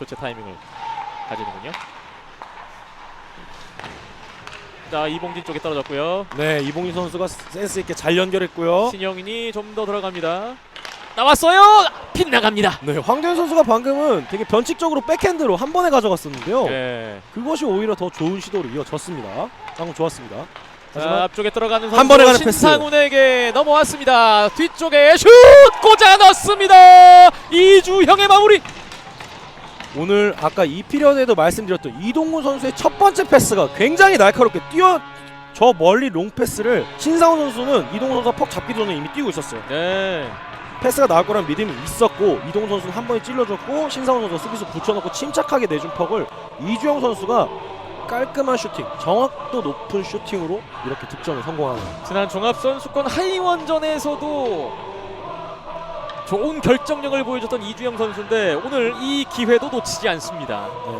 교체 타이밍을 가지는군요. 자 이봉진 쪽에 떨어졌고요. 네, 이봉희 선수가 센스 있게 잘 연결했고요. 신영인이 좀 더 들어갑니다. 나왔어요. 빗나갑니다. 네, 황교안 선수가 방금은 되게 변칙적으로 백핸드로 한 번에 가져갔었는데요. 네. 그것이 오히려 더 좋은 시도로 이어졌습니다. 방금 좋았습니다. 자 하지만 앞쪽에 들어가는 한 번에 가는 패스. 신상훈에게 넘어왔습니다. 뒤쪽에 슛 꽂아 넣습니다. 이주형의 마무리. 오늘 아까 이 피리어드에도 말씀드렸던 이동훈 선수의 첫 번째 패스가 굉장히 날카롭게 뛰어 저 멀리 롱 패스를 신상훈 선수는 이동훈 선수가 퍽 잡기 전에 이미 뛰고 있었어요. 네. 패스가 나올 거란 믿음이 있었고 이동훈 선수는 한 번에 찔러줬고 신상훈 선수가 수비수 붙여놓고 침착하게 내준 퍽을 이주영 선수가 깔끔한 슈팅, 정확도 높은 슈팅으로 이렇게 득점에 성공하는 지난 종합선수권 하이원전에서도 좋은 결정력을 보여줬던 이주영 선수인데 오늘 이 기회도 놓치지 않습니다.